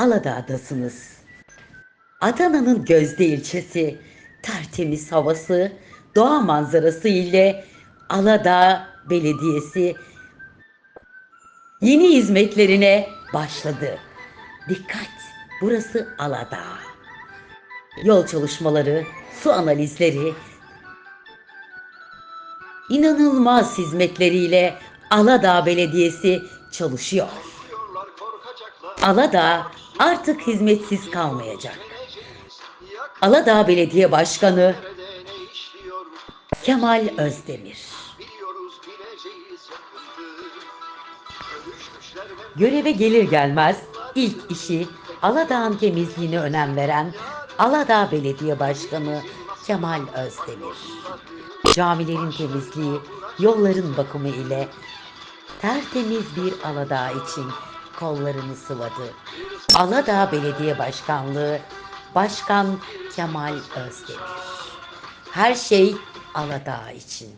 Aladağ'dasınız. Adana'nın gözde ilçesi, tertemiz havası, doğa manzarası ile Aladağ Belediyesi yeni hizmetlerine başladı. Dikkat! Burası Aladağ. Yol çalışmaları, su analizleri, inanılmaz hizmetleriyle Aladağ Belediyesi çalışıyor. Aladağ artık hizmetsiz kalmayacak. Aladağ Belediye Başkanı Kemal Özdemir. Göreve gelir gelmez ilk işi Aladağ'ın temizliğine önem veren Aladağ Belediye Başkanı Kemal Özdemir. Camilerin temizliği, yolların bakımı ile tertemiz bir Aladağ için kollarını sıvadı. Aladağ Belediye Başkanlığı Başkan Kemal Özdemir. Her şey Aladağ için.